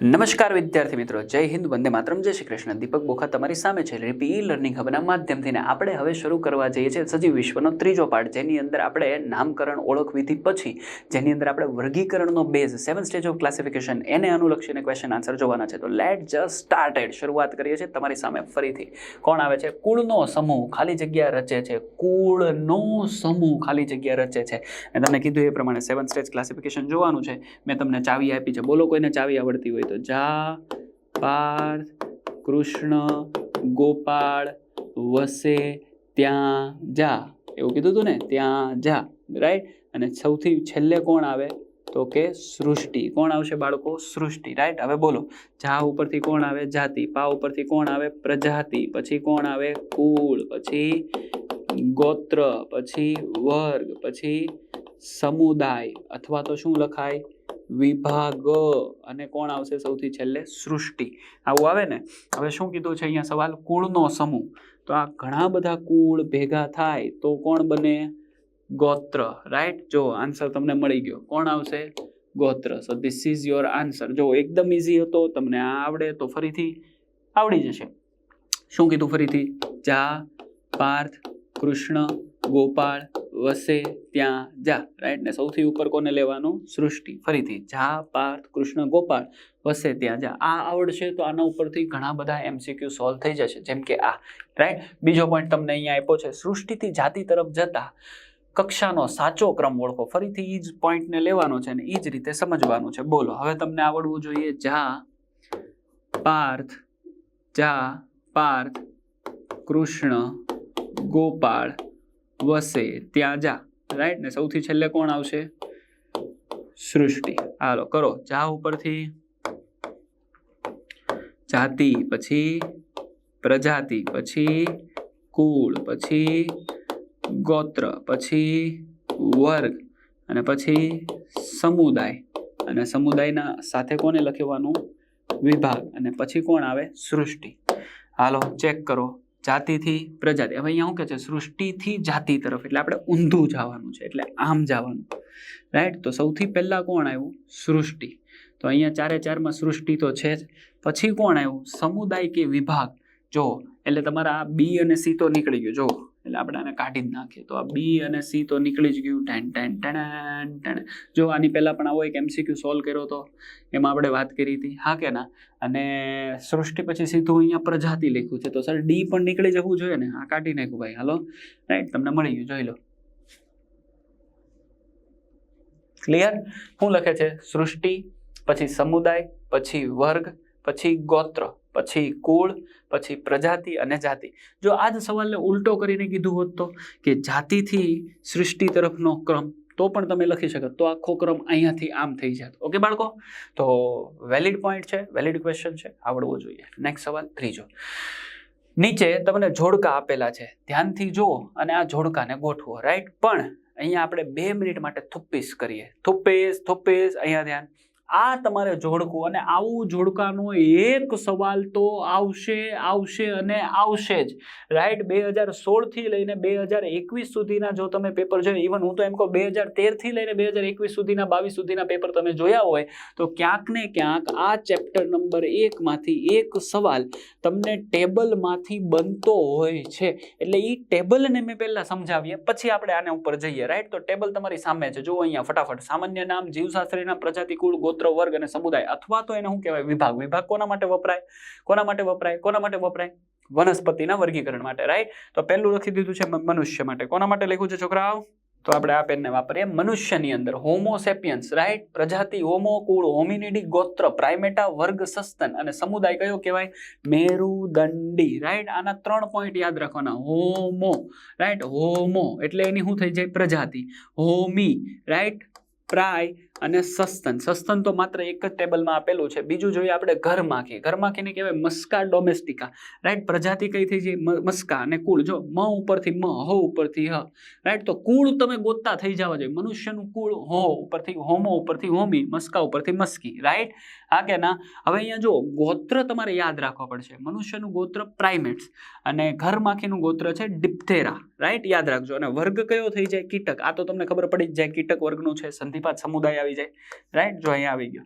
નમસ્કાર વિદ્યાર્થી મિત્રો, જય હિન્દ, વંદે માતરમ, જય શ્રી કૃષ્ણ. દીપક બોખા તમારી સામે છે. રેપી ઈ લર્નિંગ હબના માધ્યમથી આપણે હવે શરૂ કરવા જઈએ છીએ સજીવ વિશ્વનો ત્રીજો પાઠ, જેની અંદર આપણે નામકરણ ઓળખ પછી જેની અંદર આપણે વર્ગીકરણનો base seven stage of classification એને અનુલક્ષીને ક્વેશ્ચન આન્સર જોવાના છે. તો લેટ જસ્ટ સ્ટાર્ટેડ શરૂઆત કરીએ છીએ તમારી સામે ફરીથી. કોણ આવે છે? કુળનો સમૂહ, ખાલી જગ્યા રચે છે. કુળનો સમૂહ, ખાલી જગ્યા રચે છે. મેં તમને કીધું એ પ્રમાણે સેવન સ્ટેજ ક્લાસિફિકેશન જોવાનું છે. મેં તમને ચાવી આપી છે. બોલો કોઈને ચાવી આવડતી હોય તો જા, પાર્થ, કૃષ્ણ, ગોપાળ, વસે, ત્યાં જા. એવું કીધું હતું ને? ત્યાં જા. રાઈટ અને સૌથી છેલ્લે કોણ આવે? તો કે સૃષ્ટિ. કોણ આવશે બાળકો? સૃષ્ટિ. રાઈટ હવે બોલો. જા ઉપરથી કોણ આવે? જાતિ. પા ઉપરથી કોણ આવે? પ્રજાતિ. પછી કોણ આવે? કુળ. પછી ગોત્ર. પછી વર્ગ. પછી સમુદાય. અથવા તો શું લખાય? વિભાગ અને કોણ આવશે સૌથી છેલ્લે? સૃષ્ટિ. આવું આવે ને? હવે શું કીધું છે અહીંયા સવાલ? કુળનો સમૂહ. તો આ ઘણા બધા કુળ ભેગા થાય તો કોણ બને? ગોત્ર. રાઈટ જો આન્સર તમને મળી ગયો. કોણ આવશે? ગોત્ર. So this is your answer જો એકદમ ઇઝી હતો, તમને આ આવડે, તો ફરીથી આવડી જશે. શું કીધું ફરીથી? જા, પાર્થ, કૃષ્ણ ગોપાળ વસે ત્યાં જા. રાઈટ ને સૌથી ઉપર કોને લેવાનું? સૃષ્ટિ. ફરીથી, જા, પાર્થ, કૃષ્ણ ગોપાળ વસે ત્યાં જા. આ આવડશે તો આના ઉપરથી ઘણા બધા એમસીક્યુ સોલ્વ થઈ જશે. જેમ કે આ. રાઈટ બીજો પોઈન્ટ તમને અહીંયા આપ્યો છે. સૃષ્ટિથી જાતિ તરફ જતા કક્ષાનો સાચો ક્રમ ઓળખો. ફરીથી એ જ પોઈન્ટને લેવાનો છે અને એ જ રીતે સમજવાનું છે. બોલો, હવે તમને આવડવું જોઈએ જા, પાર્થ જા, પાર્થ, કૃષ્ણ ગોપાળ વસે, ત્યાં જા. રાઈટ ને સૌથી છેલ્લે કોણ આવશે? સૃષ્ટિ. હાલો, કરો. જા ઉપરથી. જાતિ, પછી પ્રજાતિ, પછી કુળ, પછી ગોત્ર, પછી વર્ગ, અને પછી સમુદાય. અને સમુદાયના સાથે કોને લખવાનું? વિભાગ. અને પછી કોણ આવે? સૃષ્ટિ. હાલો, ચેક કરો. જાતિથી પ્રજાતિ. હવે અહીંયા શું કહે છે, સૃષ્ટિથી જાતિ તરફ. એટલે આપણે ઊંધું જવાનું છે, એટલે આમ જવાનું. રાઈટ તો સૌથી પહેલાં કોણ આવ્યું? સૃષ્ટિ. તો અહીંયા ચારે ચારમાં સૃષ્ટિ તો છે જ. પછી કોણ આવ્યું? સમુદાય કે વિભાગ. જો, એટલે તમારા આ બી અને સી તો નીકળી ગયું. જો એટલે આપણે આને કાઢી જ નાખીએ. તો આ બી અને સી તો નીકળી જ ગયું. Ten ten ten ten. જો આની પહેલાં પણ આવો એક એમસીક્યુ સોલ્વ કર્યો હતો એમાં આપણે વાત કરી હતી. હા કે ના? અને સૃષ્ટિ પછી સીધું અહીંયા પ્રજાતિ લખ્યું છે. તો સર ડી પણ નીકળી જવું જોઈએ ને? આ કાઢી નાખ્યું ભાઈ. હાલો? રાઈટ તમને મળી ગયું. જોઈ લો. ક્લિયર શું લખે છે? સૃષ્ટિ, પછી સમુદાય, પછી વર્ગ, પછી ગોત્ર. પછી કુળ, પછી પ્રજાતિ અને જાતિ. જો આ જ સવાલને ઉલટો કરીને કીધું હોત તો કે જાતિથી સૃષ્ટિ તરફનો ક્રમ, તો પણ તમે લખી શકો. તો આખો ક્રમ અહીંયાથી આમ થઈ જાત. ઓકે બાળકો? તો વેલિડ પોઈન્ટ છે વેલિડ ક્વેશ્ચન છે. આવડવો જોઈએ. નેક્સ્ટ સવાલ, ત્રીજો. નીચે તમને જોડકા આપેલા છે. ધ્યાનથી જુઓ અને આ જોડકાને ગોઠવો રાઈટ પણ અહીંયા આપણે બે મિનિટ માટે થુપ્પીસ કરીએ. થુપ્પીસ થુપ્પીસ અહીંયા ધ્યાન. આ તમારે જોડકું અને આવું જોડકાનો એક સવાલ તો આવશે આવશે અને આવશે જ. રાઈટ? બે હજાર સોળથી લઈને બે હજાર એકવીસ સુધીના જો તમે પેપર જોયો ઇવન હું તો એમ કહું, બે હજાર તેરથી લઈને બે હજાર એકવીસ સુધીના, બાવીસ સુધીના પેપર તમે જોયા હોય, તો ક્યાંક ને ક્યાંક આ ચેપ્ટર નંબર એકમાંથી એક સવાલ તમને ટેબલમાંથી બનતો હોય છે. એટલે એ ટેબલને મેં પહેલાં સમજાવીએ, પછી આપણે આને ઉપર જઈએ. રાઈટ? તો ટેબલ તમારી સામે છે. જુઓ અહીંયા ફટાફટ. સામાન્ય નામ, જીવશાસ્ત્રીના પ્રજાતિ કુળ ગોત્ર વર્ગ અને સમુદાય અથવા તો એને શું કહેવાય? વિભાગ. વિભાગ કોના માટે વપરાય? કોના માટે વપરાય? કોના માટે વપરાય? વનસ્પતિના વર્ગીકરણ માટે રાઈટ તો પહેલું લખી દીધું છે મનુષ્ય માટે. કોના માટે લખ્યું છે છોકરાઓ? તો આપણે આ પેનને વાપરીએ. મનુષ્યની અંદર હોમોસેપિયન્સ રાઈટ પ્રજાતિ હોમો કુળ હોમિનિડી ગોત્ર પ્રાઇમેટા વર્ગ, સસ્તન અને સમુદાય કયો કહેવાય? મેરુદંડી રાઈટ આના ત્રણ પોઈન્ટ યાદ રાખવાના. હોમો રાઈટ હોમો એટલે એની શું થઈ જાય? પ્રજાતિ. હોમી રાઈટ પ્રાય અને સસ્તન. સસ્તન તો માત્ર એક જ ટેબલમાં આપેલું છે. બીજું જોઈએ આપણે ઘરમાખી ઘરમાખીને કહેવાય મસ્કા ડોમેસ્ટિકા રાઈટ પ્રજાતિ કઈ થઈ જાય મસ્કા અને કુળ. જો, મ ઉપરથી મ, હ ઉપરથી હ. રાઈટ તો કુળ તમે ગોતતા થઈ જવા જોઈએ. મનુષ્યનું કુળ હો ઉપરથી, હોમો ઉપરથી હોમી, મસ્કા ઉપરથી મસ્કી. રાઈટ હા કે ના? હવે અહીંયા જો ગોત્ર તમારે યાદ રાખવા પડશે. મનુષ્યનું ગોત્ર પ્રાઇમેટ્સ અને ઘરમાખીનું ગોત્ર છે ડિપ્થેરા રાઈટ યાદ રાખજો. અને વર્ગ કયો થઈ જાય? કીટક. આ તો તમને ખબર પડી જ જાય, કીટક વર્ગનું છે, સંધિપાત સમુદાય આવી જાય. રાઈટ જો અહીંયા આવી ગયો.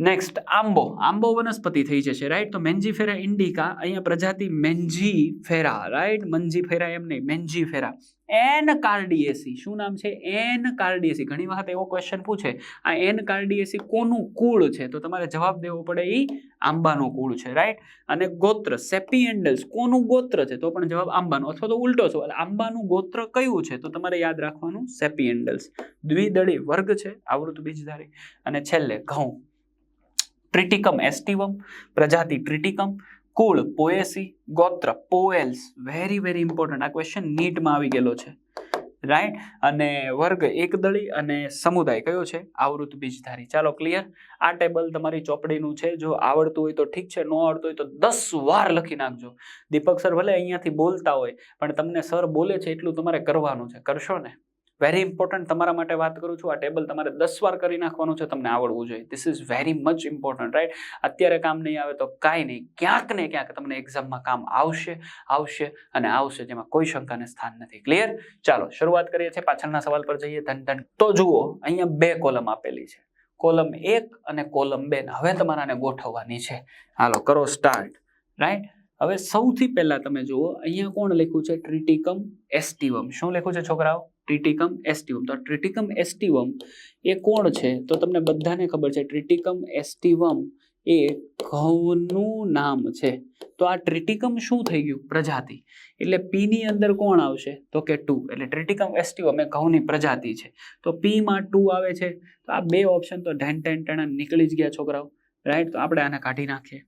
નેક્સ્ટ આંબો. આંબો વનસ્પતિ થઈ જશે. રાઈટ તો મેન્જીફેરા ઇન્ડિકા, અહીંયા પ્રજાતિ મેન્જીફેરા. રાઈટ મંજીફેરા એમ નહીં, મેન્જીફેરા. એન કાર્ડિએસી શું નામ છે? એન કાર્ડિએસી ઘણી વખત એવો ક્વેશ્ચન પૂછે, આ એન કાર્ડિએસી કોનું કુળ છે? તો તમારે જવાબ દેવો પડે એ આંબાનું કુળ છે રાઈટ અને ગોત્ર, સેપિએન્ડલ્સ, કોનું ગોત્ર છે? તો પણ જવાબ આંબાનો. અથવા તો ઉલટો છે આંબાનું ગોત્ર કયું છે? તો તમારે યાદ રાખવાનું, સેપિએન્ડલ્સ. દ્વિદળી વર્ગ છે આવૃત બીજધારી. અને છેલ્લે ઘઉં. ટ્રિટિકમ એસ્ટિવમ. પ્રજાતિ ટ્રિટિકમ કુળ પોએસી ગોત્ર પોએલ્સ વેરી વેરી ઇમ્પોર્ટન્ટ આ ક્વેશ્ચન નીટમાં આવી ગયેલો છે. રાઈટ અને વર્ગ એકદળી અને સમુદાય કયો છે? આવૃત બીજધારી. ચાલો ક્લિયર આ ટેબલ તમારી ચોપડીનું છે. જો આવડતું હોય તો ઠીક છે, ન આવડતું હોય તો દસ વાર લખી નાખજો. દીપક સર ભલે અહીંયાથી બોલતા હોય, પણ તમને સર બોલે છે એટલું તમારે કરવાનું છે. કરશો ને? વેરી ઇમ્પોર્ટન્ટ તમારા માટે વાત કરું છું. આ ટેબલ તમારે દસ વાર કરી નાખવાનું છે, તમને આવડવું જોઈએ. This is very much important right અત્યારે કામ નહીં આવે તો કાંઈ નહીં. ક્યાંક ને ક્યાંક તમને એક્ઝામમાં કામ આવશે આવશે અને આવશે, જેમાં કોઈ શંકાને સ્થાન નથી. ક્લિયર ચાલો, શરૂઆત કરીએ છીએ પાછળના સવાલ પર જઈએ. ધન ધન. તો જુઓ, અહીંયા બે કોલમ આપેલી છે. કોલમ એક અને કોલમ બે. હવે તમારાને ગોઠવવાની છે. હાલો, કરો સ્ટાર્ટ રાઈટ હવે સૌથી પહેલા તમે જુઓ, અહીંયા કોણ લખ્યું છે? ટ્રિટિકમ એસ્ટિવમ શું લખ્યું છે, છોકરાઓ? ટ્રિટિકમ એસ્ટિવમ તો ટ્રિટિકમ એસ્ટિવમ એ કોણ છે? તો તમને બધાને ખબર છે ટ્રિટિકમ એસ્ટિવમ એ ઘઉંનું નામ છે. તો આ ટ્રિટિકમ શું થઈ ગયું? પ્રજાતિ. એટલે પી ની અંદર કોણ આવશે? તો કે ટુ એટલે ટ્રિટિકમ એસ્ટિવમ એ ઘઉંની પ્રજાતિ છે. તો પી માં ટુ આવે છે. તો આ બે ઓપ્શન તો ઢેન ટેન ટેણા નીકળી જ ગયા, છોકરાઓ. રાઈટ તો આપણે આને કાઢી નાખીએ.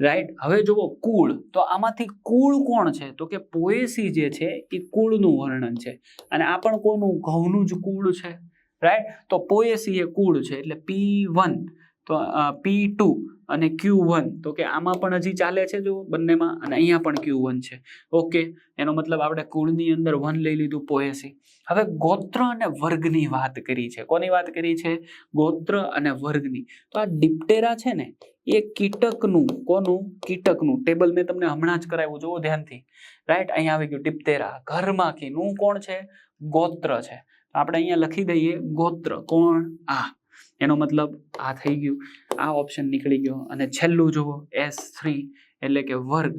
રાઈટ હવે જુઓ, કુળ. તો આમાંથી કુળ કોણ છે? તો કે પોએસી જે છે, એ કુળનું વર્ણન છે. અને આ પણ કોનું? ઘઉંનું જ કુળ છે. રાઈટ તો પોએસી એ કુળ છે, એટલે પી વન તો પી ટુ અને ક્યુ વન તો કે આમાં પણ હજી ચાલે છે જો બંનેમાં અને અહીંયા પણ ક્યુ વન છે. ઓકે, એનો મતલબ આપણે કુળની અંદર વન લઈ લીધું પોએસી. હવે ગોત્ર અને વર્ગની વાત કરી છે. કોની વાત કરી છે? ગોત્ર અને વર્ગની. તો આ ડિપ્ટેરા છે ને, એ કીટકનું, કોનું? કીટકનું. ટેબલ મેં તમને હમણાં જ કરાવ્યું, જુઓ ધ્યાનથી. રાઈટ, અહીંયા આવી ગયું, ડિપ્ટેરા. ઘરમાંખીનું કોણ છે? ગોત્ર છે. આપણે અહીંયા લખી દઈએ ગોત્ર. કોણ? આ. એનો મતલબ આ થઈ ગયું, આ ઓપ્શન નીકળી ગયો. અને છેલ્લું જુઓ એસ થ્રી એટલે કે વર્ગ,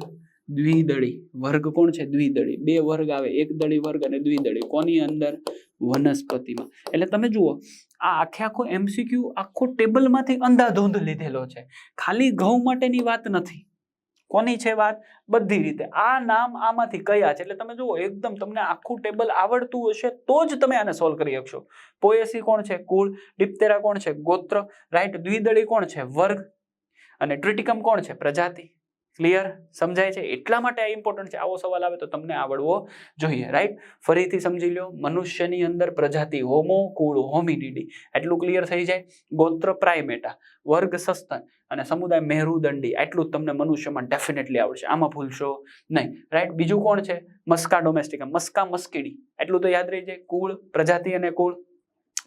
દ્વિદળી. વર્ગ કોણ છે? દ્વિદળી. બે વર્ગ આવે, એક દળી વર્ગ અને દ્વિદળી. કોની અંદર? વનસ્પતિમાં. એટલે તમે જુઓ, આ આખે આખો એમસીક્યુ આખો ટેબલમાંથી અંધાધૂંધ લીધેલો છે. ખાલી ઘઉં માટેની વાત નથી. કોની છે વાત? બધી રીતે. આ નામ આમાંથી કયા છે? એટલે તમે જુઓ, એકદમ તમને આખું ટેબલ આવડતું હશે તો જ તમે આને સોલ્વ કરી શકશો. પોએસી કોણ છે? કુળ ડિપ્તેરા કોણ છે? ગોત્ર. રાઈટ. દ્વિદળી કોણ છે? વર્ગ. અને ટ્રિટિકમ કોણ છે? પ્રજાતિ. ક્લિયર સમજાય છે? એટલા માટે આ ઇમ્પોર્ટન્ટ છે. આવો સવાલ આવે તો તમને આવડવો જોઈએ રાઈટ ફરીથી સમજી લો મનુષ્યની અંદર પ્રજાતિ હોમો, કુળ, હોમિનિડી. એટલું ક્લિયર થઈ જાય? ગોત્ર પ્રાઇમેટા, વર્ગ સસ્તન અને સમુદાય મેરુદંડી. એટલું જ તમને મનુષ્યમાં ડેફિનેટલી આવડશે. આમાં ભૂલશો નહીં રાઈટ બીજું કોણ છે? મસ્કા ડોમેસ્ટિકા મસ્કા મસ્કીડી. એટલું તો યાદ રહી જાય. કુળ, પ્રજાતિ અને કુળ.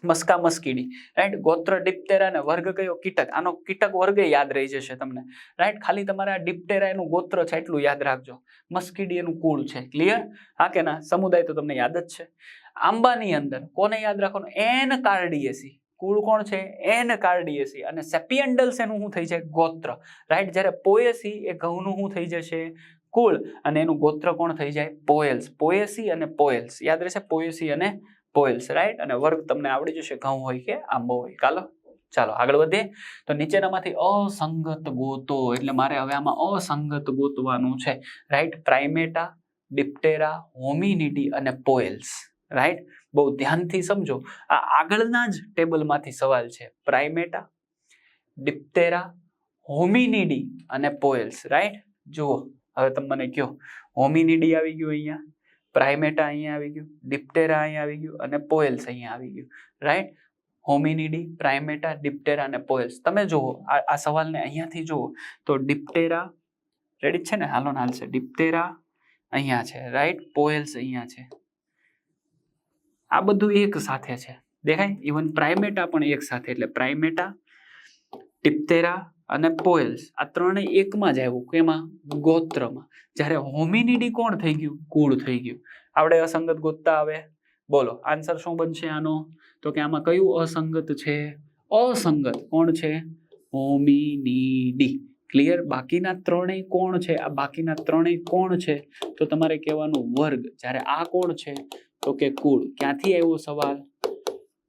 મસ્કા મસ્કીડી રાઈટ ગોત્ર ડિપ્ટેરા અને વર્ગ કયો કીટક? આનો કીટક વર્ગ યાદ રહી જશે તમને. રાઈટ ખાલી તમારે આ ડિપ્ટેરા એનું ગોત્ર છે એટલું યાદ રાખજો. મસ્કીડી એનું કુળ છે. ક્લિયર હા કે ના? સમુદાય તો તમને યાદ જ છે. આંબાની અંદર કોને યાદ રાખવાનું? Anacardiaceae. કુળ કોણ છે? Anacardiaceae. અને સેપિયન્ડલ્સ એનું શું થઈ જાય? ગોત્ર. રાઈટ જ્યારે પોએસી એ ઘઉંનું શું થઈ જશે? કુળ. અને એનું ગોત્ર કોણ થઈ જાય? પોએલ્સ પોએસી અને પોએલ્સ યાદ રહેશે? પોએસી અને પોએલ્સ રાઈટ અને વર્ગ તમને આવડી જશે, ઘઉં હોય કે આંબો હોય. ચાલો ચાલો, આગળ વધીએ. તો નીચેનામાંથી અસંગત ગોતો, એટલે મારે હવે આમાં અસંગત ગોતવાનું છે. રાઈટ પ્રાઇમેટા ડિપ્ટેરા હોમિનિટી અને પોયલ્સ રાઈટ બહુ ધ્યાનથી સમજો. આ આગળના જ ટેબલમાંથી સવાલ છે. પ્રાઇમેટા ડિપ્ટેરા હોમિનિડી અને પોયલ્સ રાઈટ જુઓ, હવે તમે મને કહો હોમિનિડી આવી ગયું અહીંયા. પ્રાઇમેટા અહીંયા આવી ગયું, ડિપ્ટેરા અહીંયા આવી ગયું અને પોએલ્સ અહીંયા આવી ગયું. રાઈટ હોમિનિડી, પ્રાઇમેટા, ડિપ્ટેરા અને પોએલ્સ તમે જુઓ, આ સવાલને અહીંયાથી જુઓ. તો ડિપ્ટેરા રેડી છે ને? હાલો હાલ હાલશે ડિપ્ટેરા અહીંયા છે. રાઈટ પોએલ્સ અહીંયા છે. આ બધું એક સાથે છે. દેખાય? ઇવન પ્રાઇમેટા પણ એક સાથે. એટલે પ્રાઇમેટા, ડિપ્ટેરા અને પોયલ્સ, આ ત્રણેય એકમાં જ આવ્યું, કેમાં? ગોત્રમાં. જ્યારે હોમિનિડી કોણ થઈ ગયું? કુળ થઈ ગયું. આપણે અસંગત ગોતતા આવે? બોલો, આન્સર શું બનશે આનો? તો કે આમાં કયું અસંગત છે? અસંગત કોણ છે? હોમિનીડી. ક્લિયર? બાકીના ત્રણેય કોણ છે? આ બાકીના ત્રણેય કોણ છે? તો તમારે કહેવાનું વર્ગ. જ્યારે આ કોણ છે? તો કે કુળ. ક્યાંથી આવ્યો સવાલ?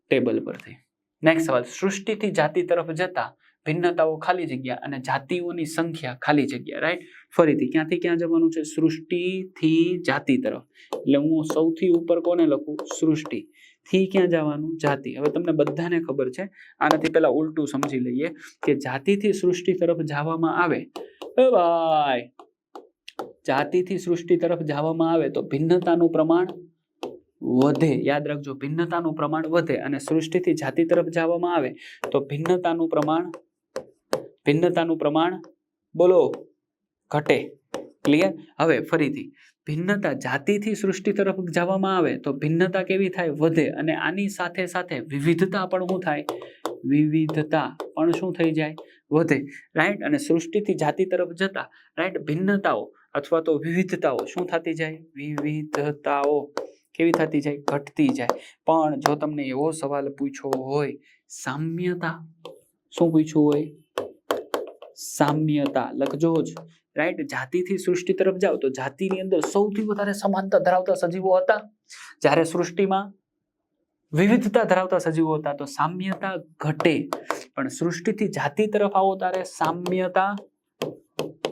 ટેબલ પરથી. નેક્સ્ટ સવાલ. સૃષ્ટિથી જાતિ તરફ જતા ભિન્નતાઓ ખાલી જગ્યા અને જાતિઓની સંખ્યા ખાલી જગ્યા રાઈટ ફરીથી, ક્યાંથી ક્યાં જવાનું છે? સૃષ્ટિથી જાતિ તરફ. એટલે હું સૌથી ઉપર કોને લખું? સૃષ્ટિ. થી ક્યાં જવાનું? જાતિ. હવે તમને બધાને ખબર છે, આનાથી પહેલા ઉલટું સમજી લઈએ કે જાતિથી સૃષ્ટિ તરફ જવામાં આવે. ભાઈ! જાતિથી સૃષ્ટિ તરફ જવામાં આવે તો ભિન્નતાનું પ્રમાણ વધે. યાદ રાખજો, ભિન્નતાનું પ્રમાણ વધે અને સૃષ્ટિથી જાતિ તરફ જવામાં આવે તો ભિન્નતાનું પ્રમાણ ભિન્નતાનું પ્રમાણ બોલો, ઘટે. ક્લિયર હવે ફરીથી, ભિન્નતા જાતિથી સૃષ્ટિ તરફ જવામાં આવે તો ભિન્નતા કેવી થાય? વધે. અને આની સાથે સાથે વિવિધતા પણ શું થાય? વિવિધતા પણ શું થઈ જાય? વધે. રાઈટ અને સૃષ્ટિથી જાતિ તરફ જતા રાઈટ ભિન્નતાઓ અથવા તો વિવિધતાઓ શું થતી જાય? વિવિધતાઓ કેવી થતી જાય? ઘટતી જાય. પણ જો તમને એવો સવાલ પૂછ્યો હોય, સામ્યતા શું પૂછ્યું હોય? સામ્યતા લખજો જ રાઈટ જાતિથી સૃષ્ટિ તરફ જાઓ તો જાતિની અંદર સૌથી વધારે સમાનતા ધરાવતા સજીવો હતા. જ્યારે સૃષ્ટિમાં વિવિધતા ધરાવતા સજીવો હતા તો સામ્યતા ઘટે. પણ સૃષ્ટિથી જાતિ તરફ આવો ત્યારે સામ્યતા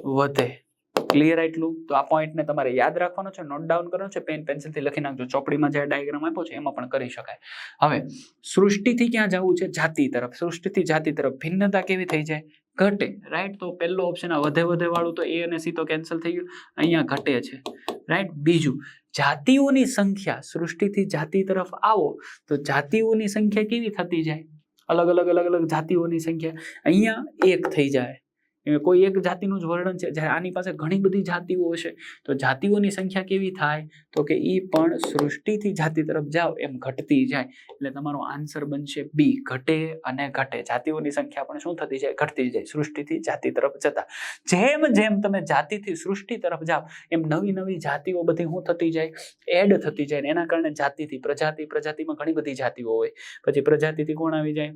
વધે. ક્લિયર એટલું તો આ પોઈન્ટને તમારે યાદ રાખવાનો છે નોટ ડાઉન કરવાનો છે પેન પેન્સિલથી લખી નાખજો. ચોપડીમાં જે ડાયાગ્રામ આપ્યો છે એમાં પણ કરી શકાય. હવે, સૃષ્ટિથી ક્યાં જવું છે? જાતિ તરફ. સૃષ્ટિથી જાતિ તરફ. ભિન્નતા કેવી થઈ જાય? ઘટે રાઈટ તો પહેલો ઓપ્શન આ વધે વધે વાળું તો એ અને સી તો કેન્સલ થઈ ગયું. અહીંયા ઘટે છે. રાઈટ બીજું, જાતિઓની સંખ્યા, સૃષ્ટિથી જાતિ તરફ આવો, તો જાતિઓની સંખ્યા કેવી થતી જાય? અલગ અલગ અલગ અલગ જાતિઓની સંખ્યા અહીંયા એક થઈ જાય. કોઈ એક જાતિનું જ વર્ણન છે, જ્યારે આની પાસે ઘણી બધી જાતિઓ હશે, તો જાતિઓની સંખ્યા કેવી થાય? તો કે એ પણ સૃષ્ટિથી જાતિ તરફ જાઓ, એમ ઘટતી જાય. એટલે તમારો આન્સર બનશે બી, ઘટે અને ઘટે. જાતિઓની સંખ્યા પણ શું થતી જાય? ઘટતી જાય. સૃષ્ટિથી જાતિ તરફ જતા. જેમ જેમ તમે જાતિથી સૃષ્ટિ તરફ જાઓ, એમ નવી નવી જાતિઓ બધી શું થતી જાય? એડ થતી જાય એના કારણે જાતિથી, પ્રજાતિ, પ્રજાતિમાં ઘણી બધી જાતિઓ હોય. પછી પ્રજાતિથી કોણ આવી જાય?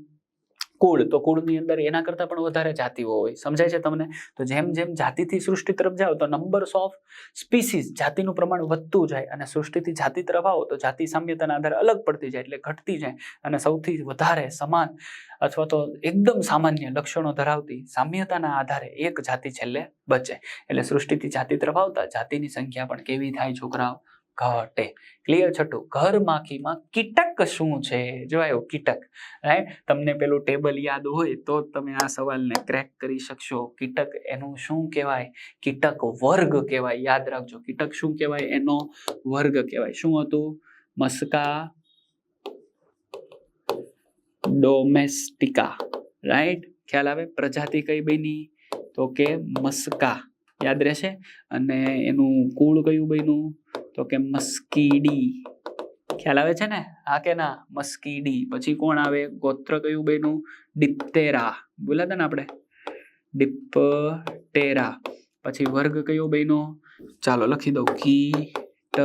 કુળ. તો કુળની અંદર એના કરતાં પણ વધારે જાતિઓ હોય. સમજાય છે તમને? તો જેમ જેમ જાતિથી સૃષ્ટિ તરફ જાઓ, તો નંબર્સ ઓફ સ્પીસીસ જાતિનું પ્રમાણ વધતું જાય અને સૃષ્ટિથી જાતિ તરફ આવો, તો જાતિ સામ્યતાના આધારે અલગ પડતી જાય એટલે ઘટતી જાય અને સૌથી વધારે સમાન અથવા તો એકદમ સામાન્ય લક્ષણો ધરાવતી સામ્યતાના આધારે એક જાતિ છેલ્લે બચે. એટલે સૃષ્ટિથી જાતિ તરફ આવતા, જાતિની સંખ્યા પણ કેવી થાય છોકરાઓ? ઘટે. ક્લિયર છઠ્ઠું? ઘર માખીમાં કીટક શું છે? જો આવ્યો કીટક રાઈટ તમને પેલું ટેબલ યાદ હોય તો તમે આ સવાલને ક્રેક કરી શકશો. કીટક એનું શું કહેવાય? કીટક વર્ગ કહેવાય. યાદ રાખજો, કીટક શું કહેવાય? એનો વર્ગ કહેવાય. શું હતું? મસ્કા ડોમેસ્ટિકા રાઈટ ખ્યાલ આવે? પ્રજાતિ કઈ બની? તો કે મસ્કા. યાદ રહેશે? અને એનું કુળ કયું બન્યું? તો કે મસ્કીડી. ખ્યાલ આવે છે ને? હા કે ના? મસ્કીડી. પછી કોણ આવે? ગોત્ર કયું બન્યું ડિપ્તેરા. બોલ્યા હતા ને આપણે? ડિપ્ટેરા પછી વર્ગ કયો બન્યો ચાલો લખી દઉં. કી ટ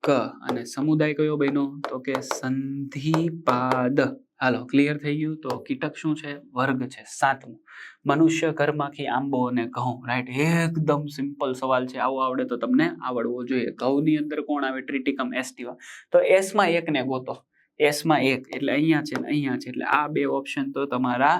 ક અને સમુદાય કયો બન્યો તો કે સંધિપાદ. હાલો ક્લિયર થઈ ગયું? તો કીટક શું છે? વર્ગ છે, સાતમું. મનુષ્ય ઘરમાંથી આંબો અને ઘઉં રાઈટ એકદમ સિમ્પલ સવાલ છે. આવો આવડે તો તમને આવડવો જોઈએ. ઘઉંની અંદર કોણ આવે? ટ્રિટિકમ એસ્ટિવા તો એસમાં એકને ગોતો. એસમાં એક, એટલે અહીંયા છે અહીંયા છે. એટલે આ બે ઓપ્શન તો તમારા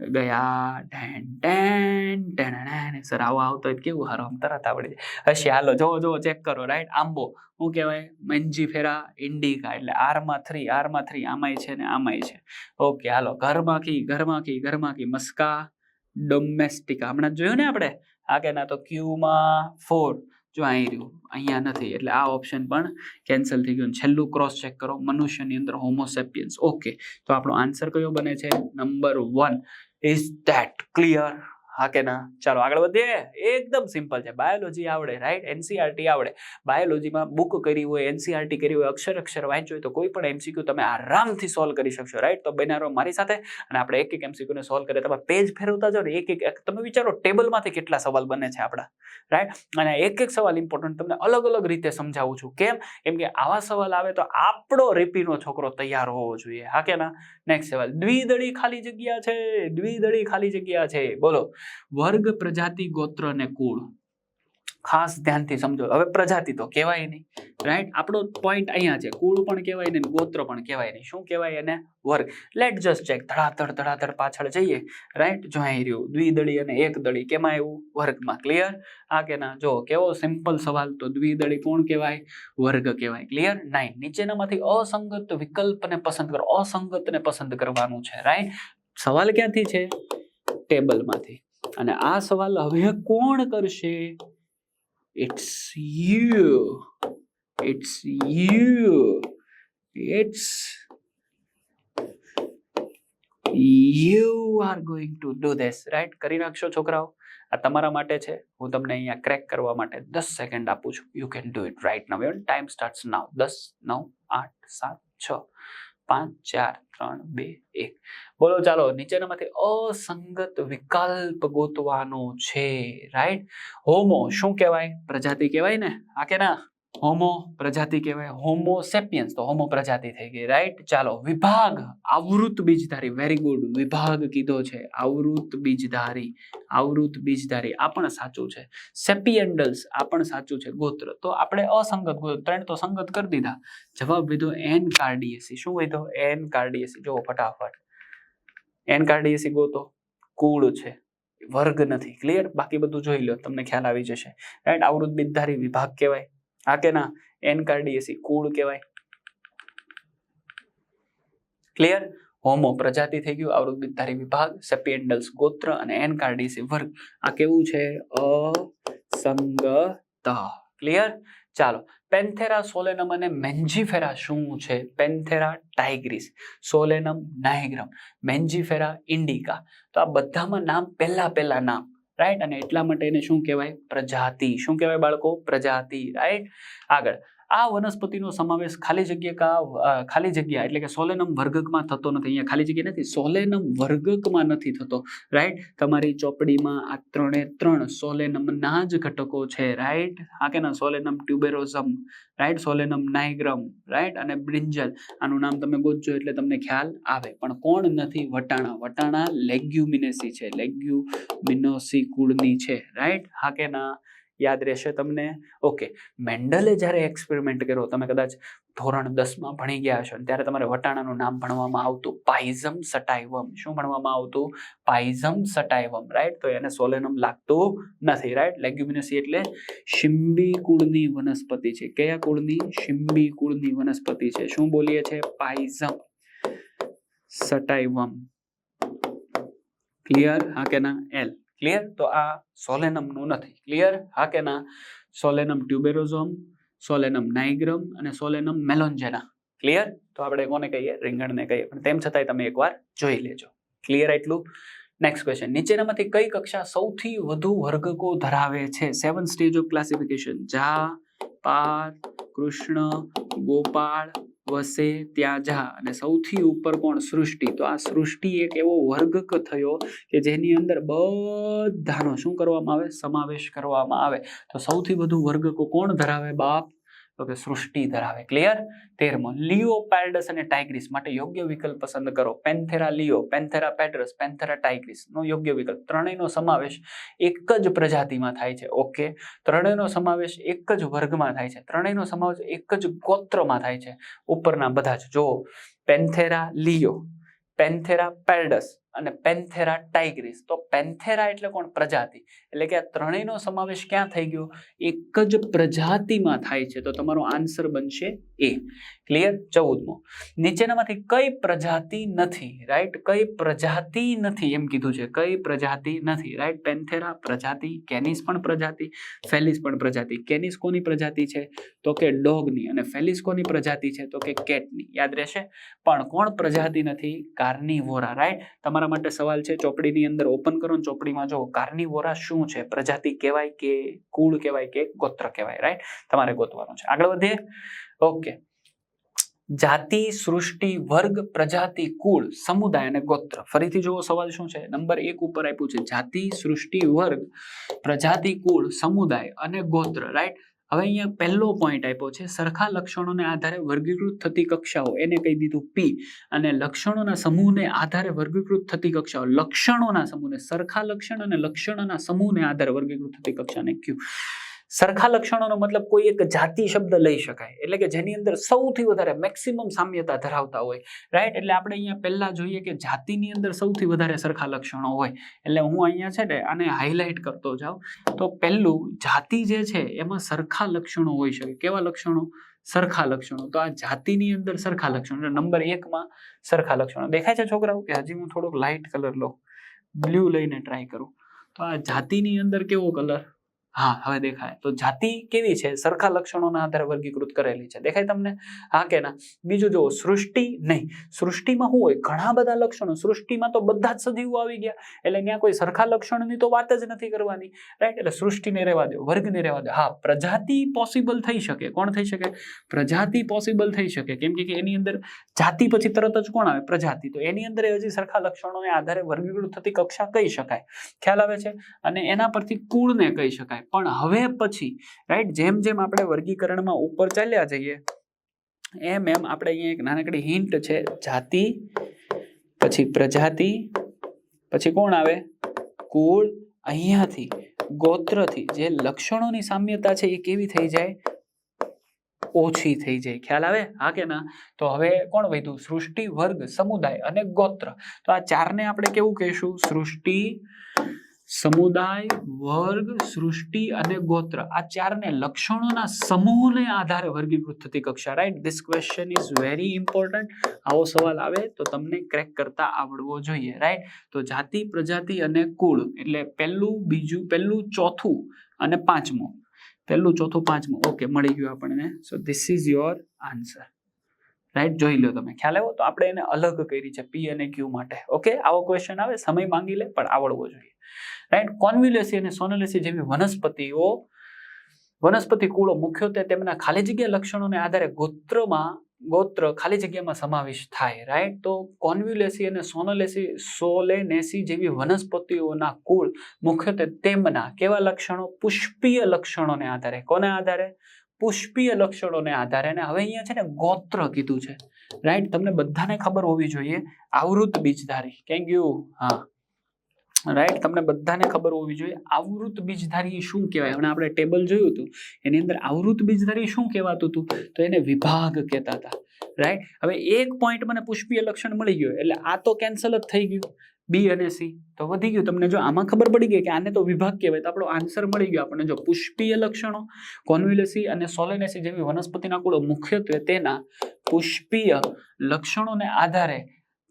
ગયા ટેન ટેન ટેન સર, આવો આવતો કેવું હારો આમ તરત આવડી જાય. હશે, હાલો જોવો જોવો ચેક કરો રાઈટ આંબો, શું કહેવાય? મંજીફેરા, ઇન્ડિકા, એટલે આરમાં થ્રી આરમાં થ્રી, આમાંય છે ને આમાંય છે. ઓકે, હાલો, ઘરમાંથી ઘરમાંથી ઘરમાંથી, મસ્કા, ડોમેસ્ટિકા. હમણાં જોયું ને આપણે? આ કે ના તો ક્યુમાં ફોર. જો અહીં રહ્યું, અહીંયા નથી, એટલે આ ઓપ્શન પણ કેન્સલ થઈ ગયું. છેલ્લું ક્રોસ ચેક કરો, મનુષ્યની અંદર હોમોસેપિયન્સ ઓકે, તો આપણો આન્સર કયો બને છે? Number one is that clear હા કે ના? ચાલો આગળ વધીએ. એકદમ સિમ્પલ છે. બાયોલોજી આવડે રાઈટ એનસીઆરટી આવડે. બાયોલોજીમાં બુક કરી હોય એનસીઆરટી કરી હોય, અક્ષર અક્ષર વાંચ્યું હોય, તો કોઈ પણ એમસીક્યુ તમે આરામથી સોલ્વ કરી શકશો રાઈટ તો બનારો મારી સાથે અને આપણે એક એક એમસીક્યુને સોલ્વ કરીએ તમે પેજ ફેરવતા જાઓ ને એક એક, એક- તમે વિચારો ટેબલમાંથી કેટલા સવાલ બને છે આપણા રાઈટ અને એક એક સવાલ ઇમ્પોર્ટન્ટ તમને અલગ અલગ રીતે સમજાવું છું. કેમ? કેમ કે આવા સવાલ આવે તો આપણો રેપીનો છોકરો તૈયાર હોવો જોઈએ. હા કે ના? નેક્સ્ટ સવાલ. દ્વિદળી ખાલી જગ્યા છે. દ્વિદળી ખાલી જગ્યા છે. બોલો. વર્ગ, પ્રજાતિ, ગોત્ર અને કુળ. ખાસ ધ્યાનથી સમજો. હવે પ્રજાતિ તો કહેવાય નહીં રાઈટ આપણો પોઈન્ટ અહીંયા છે. કુળ પણ કહેવાય નહીં ગોત્ર પણ કહેવાય નહીં. શું કહેવાય એને? વર્ગ. લેટ જસ્ટ ચેક ધડાધડ ધડાધડ પાછળ જઈએ રાઈટ જો રહ્યું દ્વિદળી અને એક દળી કેમાં આવ્યું? વર્ગમાં. ક્લિયર આ કે ના? જો, કેવો સિમ્પલ સવાલ તો દ્વિદળી કોણ કહેવાય? વર્ગ કહેવાય. ક્લિયર નાઇન નીચેનામાંથી અસંગત વિકલ્પને પસંદ કરો. અસંગતને પસંદ કરવાનું છે રાઈટ સવાલ ક્યાંથી છે? ટેબલમાંથી અને આ સવાલ હવે કોણ કરશે? It's you it's you it's you are going to do this right કરી નાખશો છોકરાઓ? આ તમારા માટે છે. હું તમને અહીંયા ક્રેક કરવા માટે દસ સેકન્ડ આપું છું. You can do it right now your time starts now દસ, નવ, આઠ, સાત, છ. પાંચ, ચાર, ત્રણ, બે, એક. બોલો, ચાલો, નીચેનામાંથી અસંગત વિકલ્પ ગોતવાનો છે રાઈટ હોમો શું કહેવાય? પ્રજાતિ કહેવાય ને? આ કે ના? હોમો પ્રજાતિ કહેવાય. હોમો સેપિયન્સ, તો હોમો પ્રજાતિ થઈ ગઈ રાઈટ ચાલો, વિભાગ, આવૃત બીજધારી વેરી ગુડ વિભાગ કીધો છે, આવૃત બીજધારી આવૃત બીજધારી, આ પણ સાચું છે. સેપિયન્ડલ્સ, આ પણ સાચું છે, ગોત્ર. તો આપણે અસંગત ત્રણ તો સંગત કરી દીધા. જવાબ લીધો એન કાર્ડિયસી. શું લીધો એન કાર્ડિયસી. જુઓ, ફટાફટ. એન કાર્ડિયસી ગોતો. કુળ છે. વર્ગ નથી. ક્લિયર બાકી બધું જોઈ લો. તમને ખ્યાલ આવી જશે. રાઈટ આવૃત બીજધારી વિભાગ કહેવાય. હા કે ના? એનકાર્ડિયેસી કુળ કહેવાય. ક્લિયર હોમો પ્રજાતિ થઈ ગયું. આવૃત બીજધારી વિભાગ સેપિએન્ડલ્સ ગોત્ર અને એનકાર્ડિયસી વર્ગ. આ કેવું છે? અસંગત. ક્લિયર ચાલો. પેન્થેરા સોલેનમ અને મેન્જીફેરા શું છે? પેન્થેરા ટાઇગ્રીસ સોલેનમ નાયગ્રમ મેન્જીફેરા ઇન્ડિકા તો આ બધામાં નામ પહેલા પહેલા નામ. રાઈટ અને એટલા માટે એને શું કહેવાય? પ્રજાતિ. શું કહેવાય બાળકો? પ્રજાતિ. રાઈટ આગળ. આ વનસ્પતિનો સમાવેશ ખાલી જગ્યા કા ખાલી જગ્યા એટલે કે સોલેનમ વર્ગકમાં થતો નથી. અહીંયા ખાલી જગ્યા નથી, સોલેનમ વર્ગકમાં નથી થતો. રાઈટ તમારી ચોપડીમાં આ ત્રણે ત્રણ સોલેનમના જ ઘટકો છે. રાઈટ હા કે ના solanum tuberosum. Right solanum nigrum right અને બ્રિંજલ આનું નામ તમે ગોતજો એટલે તમને ખ્યાલ આવે. પણ કોણ નથી વટાણા? વટાણા લેગ્યુમિનેસી છે. લેગ્યુમિનોસી કુળની છે. રાઈટ હા કે ના યાદ રહેશે તમને? ઓકે મેન્ડલે જ્યારે એક્સપેરિમેન્ટ કર્યો, તમે કદાચ ધોરણ દસમાં ભણી ગયા હશો ત્યારે તમારે વટાણાનું નામ ભણવામાં આવતું પાઇઝમ સટાઇવમ શું ભણવામાં આવતું? પાઇઝમ સટાઇવમ રાઈટ તો એને સોલેનમ લાગતું નથી રાઈટ લેગ્યુમિનેસી એટલે શિંબી કુળની વનસ્પતિ છે. કયા કુળની? શિંબી કુળની વનસ્પતિ છે. શું બોલીએ છે? પાઇઝમ સટાઇવમ ક્લિયર હા કે ના? એલ ક્લિયર તો આ સોલેનમનું નથી. ક્લિયર હા કે ના? સોલેનમ ટ્યુબેરોઝોમ, સોલેનમ નાઇગ્રમ અને સોલેનમ મેલોન્જેના. ક્લિયર તો આપણે કોને કહીએ? રીંગણને કહીએ. પણ તેમ છતાંય તમે એકવાર જોઈ લેજો. ક્લિયર એટલું? નેક્સ્ટ ક્વેશ્ચન નીચેનામાંથી કઈ કક્ષા સૌથી વધુ વર્ગકો ધરાવે છે? સેવન સ્ટેજ ઓફ ક્લાસિફિકેશન જા, પાર, કૃષ્ણ, ગોપાળ વસે ત્યાં જા. અને સૌથી ઉપર કોણ? સૃષ્ટિ. તો આ સૃષ્ટિ એક એવો વર્ગ થયો કે જેની અંદર બધાનો શું કરવામાં આવે? સમાવેશ કરવામાં આવે. તો સૌથી વધુ વર્ગકો કોણ ધરાવે? બાપ તો કે સૃષ્ટિ ધરાવે. ક્લિયર તેરમો લિયો પેરડસ અને ટાઇગ્રીસ માટે યોગ્ય વિકલ્પ પસંદ કરો. પેન્થેરા લિયો, પેન્થેરા પેડરસ, પેન્થેરા ટાઇગ્રીસ નો યોગ્ય વિકલ્પ. ત્રણેયનો સમાવેશ એક જ પ્રજાતિમાં થાય છે. ઓકે? ત્રણેયનો સમાવેશ એક જ વર્ગમાં થાય છે. ત્રણેયનો સમાવેશ એક જ ગોત્રમાં થાય છે. ઉપરના બધા જ. જો પેન્થેરા લિયો, પેન્થેરા પેરડસ અને પેન્થેરા ટાઇગ્રીસ તો પેન્થેરા એટલે કોણ? પ્રજાતિ. એટલે કે આ ત્રણેયનો સમાવેશ ક્યાં થઈ ગયો? એક જ પ્રજાતિમાં થાય છે. તો તમારો આન્સર બનશે એ. ક્લિયર ચૌદમો. નીચેનામાંથી કઈ પ્રજાતિ નથી રાઈટ કઈ પ્રજાતિ નથી, એમ કીધું છે. કઈ પ્રજાતિ નથી રાઈટ પેન્થેરા પ્રજાતિ, કેનિસ પણ પ્રજાતિ, ફેલિસ પણ પ્રજાતિ. કેનિસ કોની પ્રજાતિ છે? તો કે ડોગની. અને ફેલિસ કોની પ્રજાતિ છે? તો કે કેટની. યાદ રહેશે? પણ કોણ પ્રજાતિ નથી? કાર્નિવોરા રાઈટ તમારા તમારા માટે સવાલ છે, ચોપડીની અંદર ઓપન કરો ચોપડીમાં જો કાર્નિવોરા શું છે, પ્રજાતિ કહેવાય કે કુળ કહેવાય કે ગોત્ર કહેવાય રાઈટ તમારે ગોતવાનું છે. આગળ વધીએ. ઓકે જાતિ, સૃષ્ટિ, વર્ગ, પ્રજાતિ, કુળ, સમુદાય અને ગોત્ર. ફરીથી જુઓ સવાલ શું છે? નંબર એક ઉપર આપ્યું છે, જાતિ, સૃષ્ટિ, વર્ગ, પ્રજાતિ, કુળ, સમુદાય અને ગોત્ર રાઈટ હવે અહીંયા પહેલો પોઈન્ટ આપ્યો છે, સરખા લક્ષણોને આધારે વર્ગીકૃત થતી કક્ષાઓ. એને કહી દીધું પી અને લક્ષણોના સમૂહને આધારે વર્ગીકૃત થતી કક્ષાઓ. લક્ષણોના સમૂહને સરખા લક્ષણ અને લક્ષણોના સમૂહને આધારે વર્ગીકૃત થતી કક્ષાને ક્યુ સરખા લક્ષણોનો મતલબ કોઈ એક જાતિ શબ્દ લઈ શકાય. એટલે કે જેની અંદર સૌથી વધારે મેક્સિમમ સામ્યતા ધરાવતા હોય. રાઈટ એટલે આપણે અહીંયા પહેલા જોઈએ કે જાતિની અંદર સૌથી વધારે સરખા લક્ષણો હોય. એટલે હું અહીંયા છે ને આને હાઇલાઇટ કરતો જાઉં. તો પહેલું, જાતિ જે છે એમાં સરખા લક્ષણો હોઈ શકે. કેવા લક્ષણો? સરખા લક્ષણો. તો આ જાતિની અંદર સરખા લક્ષણો. નંબર એકમાં સરખા લક્ષણો. દેખાય છે છોકરાઓ? કે હજી હું થોડોક લાઇટ કલર લઉં બ્લુ લઈને ટ્રાય કરું. તો આ જાતિની અંદર કેવો કલર હા, હવે દેખાય. તો જાતિ કેવી છે? સરખા લક્ષણોના આધારે વર્ગીકૃત કરેલી છે. દેખાય તમને? હા કે ના? બીજું જુઓ, સૃષ્ટિ નહીં. સૃષ્ટિમાં શું હોય? ઘણા બધા લક્ષણો. સૃષ્ટિમાં તો બધા જ સજીવો આવી ગયા. એટલે ત્યાં કોઈ સરખા લક્ષણની તો વાત જ નથી કરવાની. રાઈટ એટલે સૃષ્ટિને રહેવા દો, વર્ગને રહેવા દો. હા, પ્રજાતિ પોસિબલ થઈ શકે. કોણ થઈ શકે? પ્રજાતિ પોસિબલ થઈ શકે. કેમ કે એની અંદર જાતિ પછી તરત જ કોણ આવે? પ્રજાતિ. તો એની અંદર હજી સરખા લક્ષણોને આધારે વર્ગીકૃત થતી કક્ષા કહી શકાય. ખ્યાલ આવે છે? અને એના પરથી કુળને કહી શકાય. પણ હવે પછી રાઈટ જેમ જેમ આપણે વર્ગીકરણમાં ઉપર ચાલ્યા જઈએ, એમ એમ આપણે અહીંયા એક નાનકડી હિન્ટ છે, જાતિ, પછી પ્રજાતિ, પછી કોણ આવે? કુળ. અહીંયાથી, ગોત્રથી. જે લક્ષણોની સામ્યતા છે એ કેવી થઈ જાય? ઓછી થઈ જાય. ખ્યાલ આવે? હા કે ના? તો હવે કોણ વધ્યું? સૃષ્ટિ, વર્ગ, સમુદાય અને ગોત્ર. તો આ ચારને આપણે કેવું કહીશું? સૃષ્ટિ, સમુદાય, વર્ગ, સૃષ્ટિ અને ગોત્ર. આ ચારને લક્ષણોના સમૂહને આધારે વર્ગીકૃત થતી કક્ષા. Right this question is very important આવો સવાલ આવે તો તમને ક્રેક કરતા આવડવો જોઈએ. રાઈટ તો જાતિ, પ્રજાતિ અને કુળ. એટલે પહેલું, બીજું, પહેલું, ચોથું અને પાંચમું. પહેલું, ચોથું, પાંચમું. ઓકે મળી ગયું આપણને. So this is your answer right જોઈ લો તમે. ખ્યાલ આવ્યો? તો આપણે એને અલગ કરી છે પી અને ક્યુ માટે. ઓકે આવો ક્વેશ્ચન આવે. સમય માંગી લે, પણ આવડવો જોઈએ. રાઈટ કોન્વ્યુલેસી અને સોનોલેસી જેવી વનસ્પતિઓ, વનસ્પતિ કુળો મુખ્યત્વે તેમના ખાલી જગ્યા લક્ષણોને આધારે ગોત્રમાં ગોત્ર ખાલી જગ્યામાં સમાવેશ થાય રાઈટ તો કોન્વ્યુલેસી અને સોનોલેસી, સોલેનેસી જેવી વનસ્પતિઓના કુળ મુખ્યત્વે તેમના કેવા લક્ષણો? પુષ્પીય લક્ષણોને આધારે. કોને આધારે? પુષ્પીય લક્ષણોને આધારે. અને હવે અહીંયા છે ને ગોત્ર કીધું છે રાઈટ તમને બધાને ખબર હોવી જોઈએ. આવૃત બીજધારી. કેમ ગયું હા. રાઈટ તમને બધાને ખબર હોવી જોઈએ, આવૃત બીજધારી શું કહેવાય? હમણાં આપણે ટેબલ જોયું હતું, એની અંદર આવૃત બીજધારી શું કહેવાતું હતું? તો એને વિભાગ કહેતા હતા. રાઈટ હવે એક પોઈન્ટ મને પુષ્પીય લક્ષણ મળી ગયો, એટલે આ તો કેન્સલ જ થઈ ગયું. બી અને સી તો વધી ગયું. તમને જો આમાં ખબર પડી ગઈ કે આને તો વિભાગ કહેવાય, તો આપણો આન્સર મળી ગયો. આપણને જો પુષ્પીય લક્ષણો, કોન્વ્યુલેસી અને સોલેનેસી જેવી વનસ્પતિના કુળો મુખ્યત્વે તેના પુષ્પીય લક્ષણોને આધારે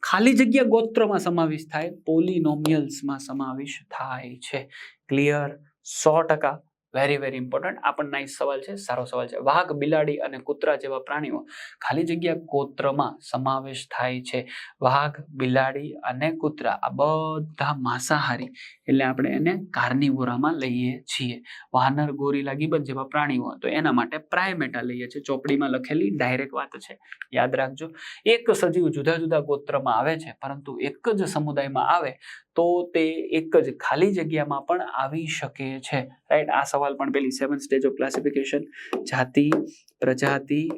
ખાલી જગ્યા ગોત્રમાં સમાવેશ થાય પોલિનોમિયલ્સમાં સમાવેશ થાય છે. ક્લિયર સો ટકા. વેરી વેરી ઇમ્પોર્ટન્ટ આ પણ નાઇસ સવાલ છે, સારો સવાલ છે. વાઘ, બિલાડી અને કૂતરા જેવા પ્રાણીઓ ખાલી જગ્યા ગોત્રમાં સમાવેશ થાય છે. વાઘ, બિલાડી અને કૂતરા આ બધા માંસાહારી એટલે આપણે એને કાર્નિવોરામાં લઈએ છીએ. વાનર, ગોરીલા, ગીબન જેવા પ્રાણીઓ તો એના માટે પ્રાયમેટા લઈએ છીએ. ચોપડીમાં લખેલી ડાયરેક્ટ વાત છે. યાદ રાખજો. એક સજીવ જુદા જુદા ગોત્રમાં આવે છે, પરંતુ એક જ સમુદાયમાં આવે તો તે એક જ ખાલી જગ્યામાં પણ આવી શકે છે. રાઈટ આ સવાલ પણ પેલી સેવન સ્ટેજ ઓફ ક્લાસિફિકેશન જાતિ, પ્રજાતિ,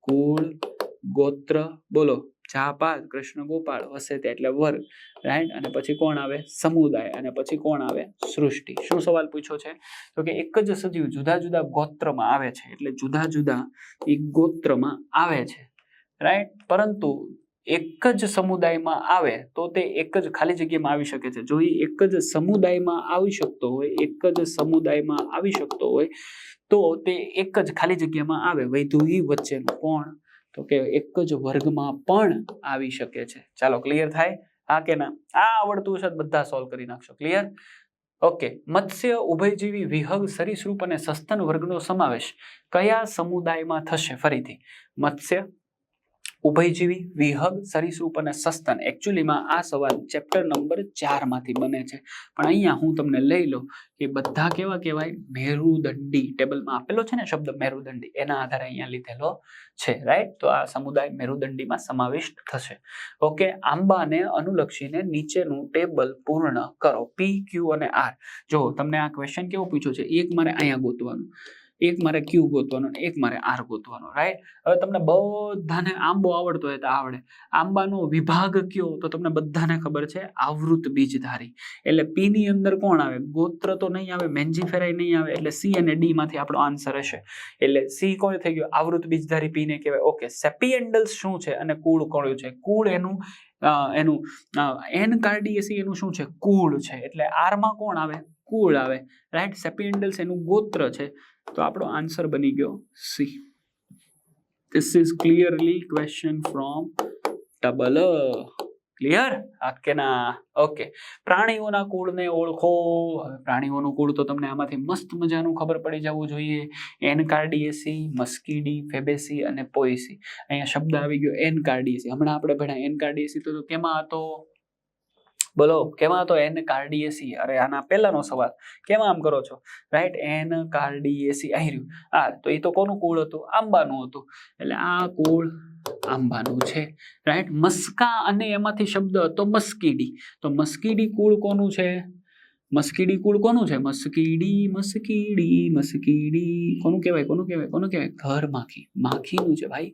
કુળ, ગોત્ર, બોલો. જાપાલ કૃષ્ણ ગોપાળ વસે એટલે વર્ગ રાઈટ અને પછી કોણ આવે? સમુદાય. અને પછી કોણ આવે? સૃષ્ટિ. શું સવાલ પૂછ્યો છે? તો કે એક જ સજીવ જુદા જુદા ગોત્રમાં આવે છે. એટલે જુદા જુદા એ ગોત્રમાં આવે છે. રાઈટ પરંતુ એક જ સમુદાયમાં આવે, તો તે એક જ ખાલી જગ્યામાં આવી શકે છે. જો એ એક જ સમુદાયમાં આવી શકતો હોય, એક જ સમુદાયમાં આવી શકતો હોય, તો તે એક જ ખાલી જગ્યામાં આવે વૈધુઈ વચ્ચેનું કોણ? તો કે એક જ વર્ગમાં પણ આવી શકે છે. ચાલો ક્લિયર થાય? હા કે ના? આ આવડતું છે બધા સોલ્વ કરી નાખશો. ક્લિયર ઓકે મત્સ્ય ઉભયજીવી વિહગ, સરીસૃપ અને સસ્તન વર્ગનો સમાવેશ કયા સમુદાયમાં થશે? ફરીથી. મત્સ્ય ઉભયજીવી વિહગ, સરીસૃપ અને સસ્તન. એકચ્યુઅલીમાં આ સવાલ ચેપ્ટર નંબર ચારમાંથી બને છે. પણ અહીંયા હું તમને લઈ લઉં કે બધા કેવા કહેવાય? મેરુદંડી. ટેબલમાં આપેલો છે ને શબ્દ મેરુદંડી, એના આધારે અહીંયા લીધેલો છે રાઈટ તો આ સમુદાય મેરુદંડીમાં સમાવિષ્ટ થશે. ઓકે આંબાને અનુલક્ષીને નીચેનું ટેબલ પૂર્ણ કરો. પી ક્યુ અને આર જો, તમને આ ક્વેશ્ચન કેવો પૂછ્યો છે? એક મારે અહીંયા ગોતવાનું. એક મારે ક્યુ ગોતવાનો એક મારે આર ગોતવાનો રાઈટ હવે તમને બધાને આંબો આવડતો હોય તો આવડે. આંબાનો વિભાગ કયો? તો તમને બધાને ખબર છે, આવૃત બીજધારી. એટલે પી ની અંદર કોણ આવે? ગોત્ર તો નહીં આવે મેન્જીફેરાઈ નહીં આવે, એટલે સી અને ડી માંથી આપણો આન્સર હશે. એટલે સી કોણ થઈ ગયો? આવૃત બીજધારી પી ને કહેવાય. ઓકે સેપિએન્ડલ્સ શું છે અને કુળ કોણ છે? કુળ એનું એનું એન કાર્ડિયસી એનું શું છે? કુળ છે. એટલે આરમાં કોણ આવે? કુળ આવે. રાઈટ સેપિએન્ડલ્સ એનું ગોત્ર છે. તો આપણો આન્સર બની ગયો see this is clearly question from double clear કે ના ઓકે પ્રાણીઓના કુળને ઓળખો. પ્રાણીઓનું કુળ તો તમને આમાંથી મસ્ત મજાનું ખબર પડી જવું જોઈએ. એનકાર્ડીએસી મસ્કીડી ફેબેસી અને પોઈસી અહીંયા શબ્દ આવી ગયો એનકાર્ડિયેસી હમણાં આપણે ભણ્યા એનકાર્ડિયેસી તો તો કેમાં હતો? બોલો, કેમાં હતો એન કાર્ડીએસી અરે, આના પહેલાનો સવાલ. કેમાં આમ કરો છો? રાઈટ એન કાર્ડીએસી આવી રહ્યું. આ તો એ તો કોનું કુળ હતું? આંબાનું હતું. એટલે આ કુળ આંબાનું છે. રાઈટ મસ્કા અને એમાંથી શબ્દ હતો મસ્કીડી. તો મસ્કીડી કુળ કોનું છે? મસ્કીડી કુળ કોનું છે? મસ્કીડી મસ્કીડી મસ્કીડી. કોનું કહેવાય કોનું કહેવાય કોનું કહેવાય? ઘર માખી. માખીનું છે ભાઈ.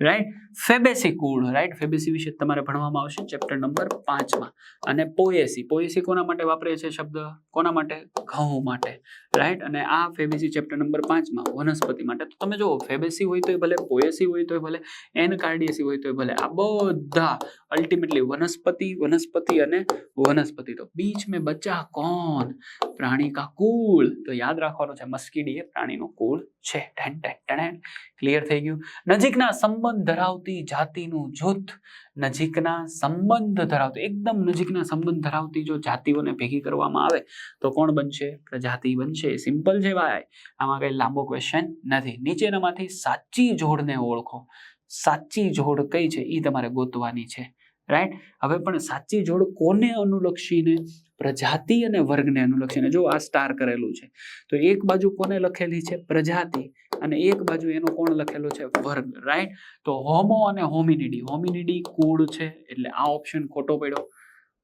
રાઈટ ફેબેસી કુળ. રાઈટ ફેબેસી વિશે તમારે ભણવામાં આવશે ચેપ્ટર નંબર પાંચમાં. અને પોએસી. પોએસી કોના માટે વાપરે છે શબ્દ? કોના માટે? ઘઉં માટે. રાઈટ અને આ ફેબેસી ચેપ્ટર નંબર પાંચમાં વનસ્પતિ માટે. તો તમે જુઓ, ફેબેસી હોય તોય ભલે, પોએસી હોય તોય ભલે એન કાર્ડિયસી હોય તોય ભલે, આ બધા અલ્ટિમેટલી વનસ્પતિ વનસ્પતિ અને વનસ્પતિ. તો બીચ મેં બચા કોણ? પ્રાણી કા કુળ તો યાદ રાખવાનું છે, મસ્કીડી એ પ્રાણીનું કુળ છે. ટેન ટેન ટેન ક્લિયર થઈ ગયું? નજીકના સંબંધ ધરાવતી જાતિનું જૂથ. નજીકના સંબંધ ધરાવતી, એકદમ નજીકના સંબંધ ધરાવતી જો જાતિઓને ભેગી કરવામાં આવે, તો કોણ બનશે? પ્રજાતિ બનશે. સિમ્પલ છે ભાઈ. આમાં કઈ લાંબો ક્વેશ્ચન નથી. નીચેનામાંથી સાચી જોડને ઓળખો. સાચી જોડ કઈ છે? એ તમારે ગોતવાની છે. રાઈટ હવે પણ સાચી જોડ કોને અનુલક્ષીને? પ્રજાતિ અને વર્ગને અનુલક્ષીને. જો આ સ્ટાર કરેલું છે, તો એક બાજુ કોને લખેલી છે? પ્રજાતિ. અને એક બાજુ એનો કોણ લખેલો છે? વર્ગ. રાઈટ તો હોમો અને હોમિનિડી. હોમિનિડી કુળ છે, એટલે આ ઓપ્શન ખોટો પડ્યો.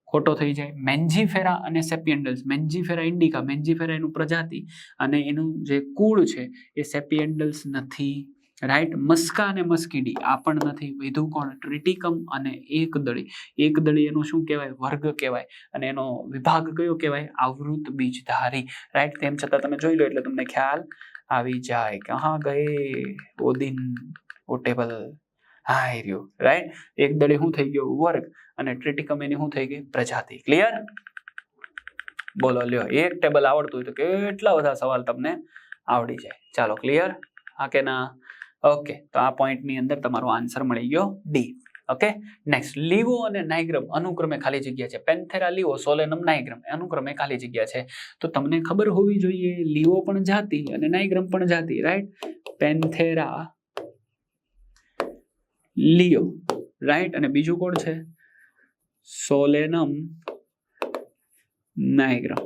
ખોટો થઈ જાય. મેન્જીફેરા અને સેપિયન્ડલ્સ મેન્જીફેરા ઇન્ડિકા. મેન્જીફેરા એનું પ્રજાતિ. અને એનું જે કુળ છે, એ સેપિયન્ડલ્સ નથી. રાઈટ મસ્કા અને મસ્કીડી, આ પણ નથી. વિધુ કોણ? ટ્રિટિકમ અને એકદળી. એકદળી એનું શું કહેવાય? વર્ગ કહેવાય. અને એનો વિભાગ કયો કહેવાય? આવૃત બીજધારી. રાઈટ તેમ છતાં તમે જોઈ લો એટલે તમને ખ્યાલ આવી જાય કે, હા, ગયે વો દિન વો ટેબલ હા એ રહ્યો. રાઈટ એકદળી શું થઈ ગયો? વર્ગ. અને ટ્રિટિકમ એની શું થઈ ગઈ? પ્રજાતિ. ક્લિયર બોલો, લ્યો. એક ટેબલ આવડતું હોય તો કેટલા બધા સવાલ તમને આવડી જાય. ચાલો ક્લિયર હા કે ના? ઓકે તો આ પોઈન્ટની અંદર તમારો આન્સર મળી ગયો ડી ઓકે નેક્સ્ટ લીવો અને નાયગ્રમ અનુક્રમે ખાલી જગ્યા છે. પેન્થેરા લીવો, સોલેનમ, નાયગ્રમ અનુક્રમે ખાલી જગ્યા છે. તો તમને ખબર હોવી જોઈએ, લીવો પણ જાતિ અને નાયગ્રમ પણ જાતિ રાઈટ પેન્થેરા લિયો રાઈટ અને બીજું કોણ છે? સોલેનમ નાયગ્રમ.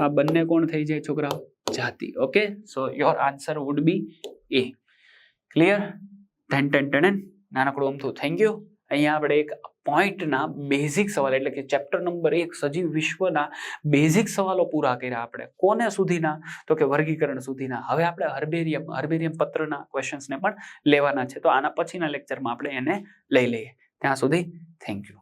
આ બંને કોણ થઈ જાય છોકરાઓ? જાતિ. Okay so your answer would be a clear ten ten ten નાનકડું અમથું થેન્ક યુ અહીંયા આપણે એક પોઈન્ટના બેઝિક સવાલ, એટલે કે ચેપ્ટર નંબર એક, સજીવ વિશ્વના બેઝિક સવાલો પૂરા કર્યા આપણે. કોને સુધીના? તો કે વર્ગીકરણ સુધીના. હવે આપણે હર્બેરિયમ હર્બેરિયમ પત્રના ક્વેશ્ચન્સને પણ લેવાના છે. તો આના પછીના લેક્ચરમાં આપણે એને લઈ લઈએ. ત્યાં સુધી થેન્ક યુ